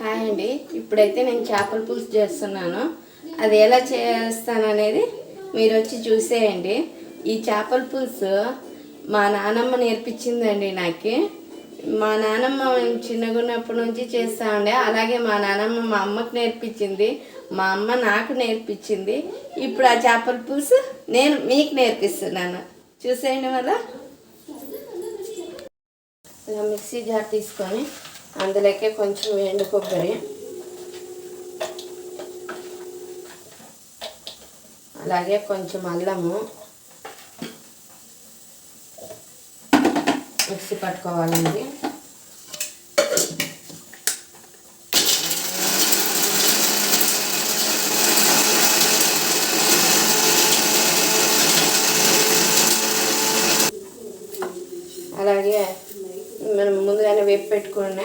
Hi అండి. ఇప్పుడైతే నేను చేపల పులుసు చేస్తున్నాను. అది ఎలా చేస్తాను అనేది మీరు వచ్చి చూసేయండి. ఈ చేపల పులుసు మా నానమ్మ నేర్పించిందండి నాకు. మా నానమ్మ మేము చిన్నగా ఉన్నప్పటి నుంచి చేస్తా ఉండే అలాగే మా నానమ్మ మా అమ్మకు నేర్పించింది. మా అమ్మ నాకు నేర్పించింది. ఇప్పుడు ఆ చేపల పులుసు నేను మీకు నేర్పిస్తున్నాను. చూసేయండి మళ్ళా. ఇలా మిక్సీ జార్ తీసుకొని అందులోకే కొంచెం ఎండు కొబ్బరి. అలాగే కొంచెం అల్లము. మిక్సీ పట్టుకోవాలండి అలాగే మనం ముందుగానే వేపు పెట్టుకున్న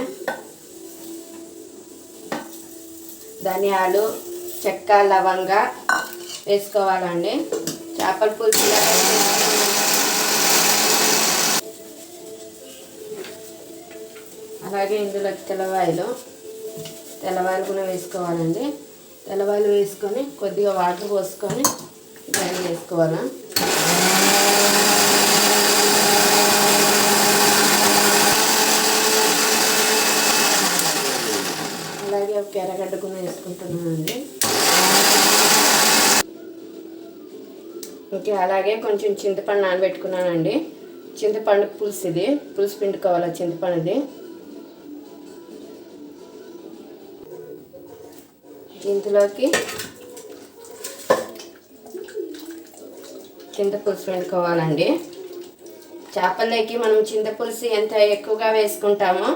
ధనియాలు చెక్క లవంగ వేసుకోవాలండి. చేపల పులుసు అలాగే ఇందులో తెల్లవాయలు తెల్లవాయలు కూడా వేసుకోవాలండి. తెల్లవాయలు వేసుకొని కొద్దిగా వాటర్ పోసుకొని గ్రైండ్ చేసుకోవాలి అలాగే ఒక ఎర్రగడ్డ కూడా వేసుకుంటున్నానండి ఓకే అలాగే కొంచెం చింతపండు నానబెట్టుకున్నానండి. చింతపండు పులుసు ఇది. పులుసు పిండుకోవాలి చింతపండుది? ఇందులోకి చింతపులుసు వండుకోవాలండి చేపలకి మనం చింతపులుసు ఎంత ఎక్కువగా వేసుకుంటామో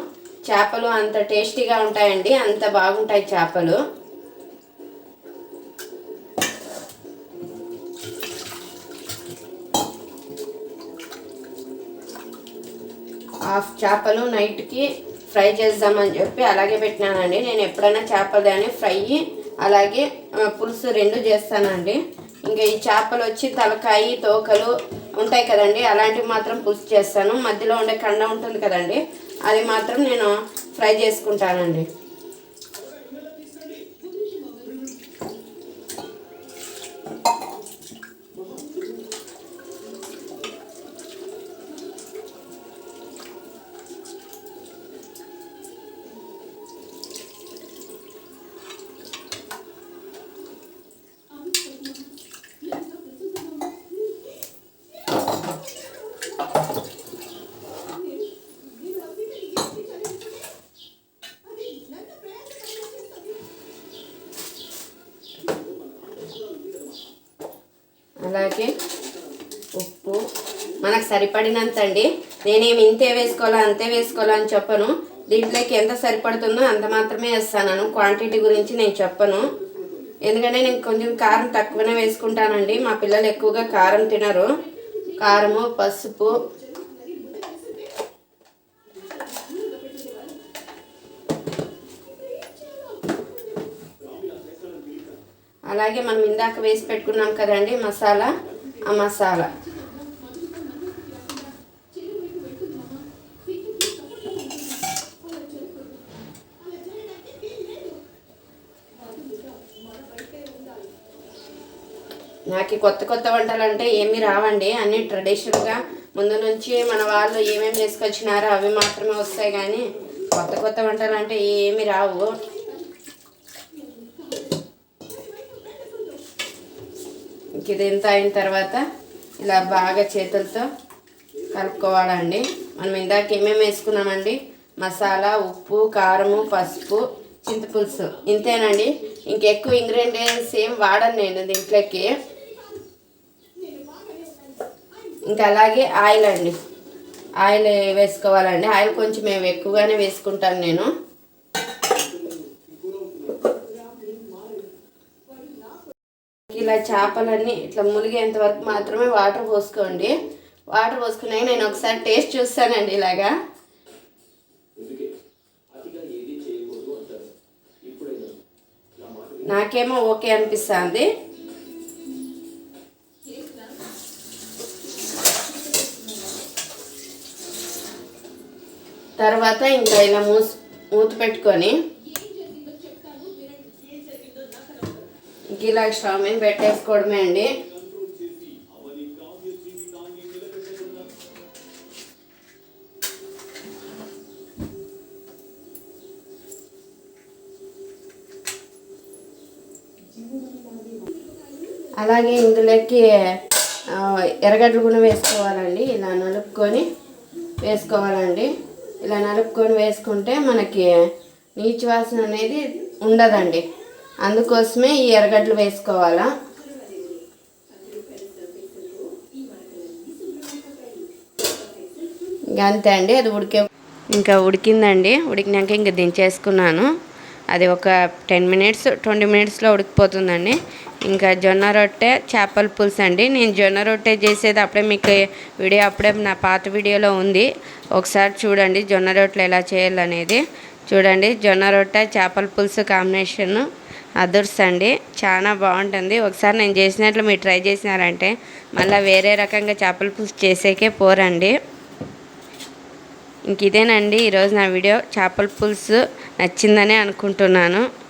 చేపలు అంత టేస్టీగా ఉంటాయండి అంత బాగుంటాయి చేపలు. హాఫ్ చేపలు నైట్కి ఫ్రై చేద్దామని చెప్పి అలాగే పెట్టినానండి. నేను ఎప్పుడైనా చేపలు కానీ ఫ్రై అలాగే పులుసు రెండు చేస్తానండి. ఇంకా ఈ చేపలు వచ్చి తలకాయి తోకలు ఉంటాయి కదండి అలాంటివి మాత్రం పులుసు చేస్తాను. మధ్యలో ఉండే కండ ఉంటుంది కదండి అది మాత్రం నేను ఫ్రై చేసుకుంటానండి. అలాగే ఉప్పు. మనకు సరిపడినంత అండి. నేనేమి ఇంతే వేసుకోవాలా అంతే వేసుకోవాలా అని చెప్పను. దీంట్లోకి ఎంత సరిపడుతుందో అంత మాత్రమే వేస్తాను క్వాంటిటీ గురించి నేను చెప్పను. ఎందుకంటే నేను కొంచెం కారం తక్కువనే వేసుకుంటానండి. మా పిల్లలు ఎక్కువగా కారం తినరు. కారము పసుపు అలాగే మనం ఇందాక వేసి పెట్టుకున్నాం కదండి మసాలా ఆ మసాలా. నాకు కొత్త కొత్త వంటలు అంటే ఏమీ రావండి అన్నీ ట్రెడిషనల్గా. ముందు నుంచి మన వాళ్ళు ఏమేమి చేసుకొచ్చినారో అవి మాత్రమే వస్తాయి కానీ కొత్త కొత్త వంటలు అంటే ఏమీ రావు. ఇంక ఇది అయిన తర్వాత ఇలా బాగా చేతులతో కలుపుకోవాలండి. మనం ఇందాక ఏమేమి వేసుకున్నామండి? మసాలా ఉప్పు కారము పసుపు చింతపులుసు. ఇంతేనండి. ఇంకెక్కువ ఇంగ్రీడియంట్స్ ఏం వాడను నేను దీంట్లోకి. ఇంకా అలాగే ఆయిల్ అండి. ఆయిల్ వేసుకోవాలండి. ఆయిల్ కొంచెం మేము ఎక్కువగానే వేసుకుంటాను నేను. ఇలా చేపలన్నీ ఇట్లా ములిగేంత వరకు మాత్రమే వాటర్ పోసుకోండి. వాటర్ పోసుకున్నాక నేను ఒకసారి టేస్ట్ చూస్తానండి ఇలాగా. నాకేమో ఓకే అనిపిస్తుంది. తర్వాత ఇంకా ఇలా మూసి మూత పెట్టుకొని ఇలా స్టవ్ మీద పెట్టేసుకోవడమే అండి. అలాగే ఇందులోకి ఎర్రగడ్డలు కూడా వేసుకోవాలండి. ఇలా నలుపుకొని వేసుకోవాలండి. ఇలా నలుపుకొని వేసుకుంటే మనకి నీచు వాసన అనేది ఉండదండి. అందుకోసమే ఈ ఎర్రగడ్డలు వేసుకోవాలా? అంతే అండి అది ఉడికే ఇంకా ఉడికిందండి ఉడికినాక ఇంకా దించేసుకున్నాను. అది ఒక టెన్ మినిట్స్ ట్వంటీ మినిట్స్లో ఉడికిపోతుందండి. ఇంకా జొన్న రొట్టె చేపల పులుసు అండి. నేను జొన్న రొట్టె చేసేది అప్పుడే మీకు వీడియో అప్పుడే నా పాత వీడియోలో ఉంది. ఒకసారి చూడండి జొన్న రొట్టెలు ఎలా చేయాలనేది. చూడండి జొన్న రొట్టె చేపల పులుసు కాంబినేషన్. అదుర్స్ అండి. చాలా బాగుంటుంది. ఒకసారి నేను చేసినట్లు మీరు ట్రై చేసినారంటే మళ్ళీ వేరే రకంగా చేపల పులుసు చేసేకే పోరండి. ఇంక ఇదేనండి. ఈరోజు నా వీడియో. చేపల పులుసు నచ్చిందని అనుకుంటున్నాను.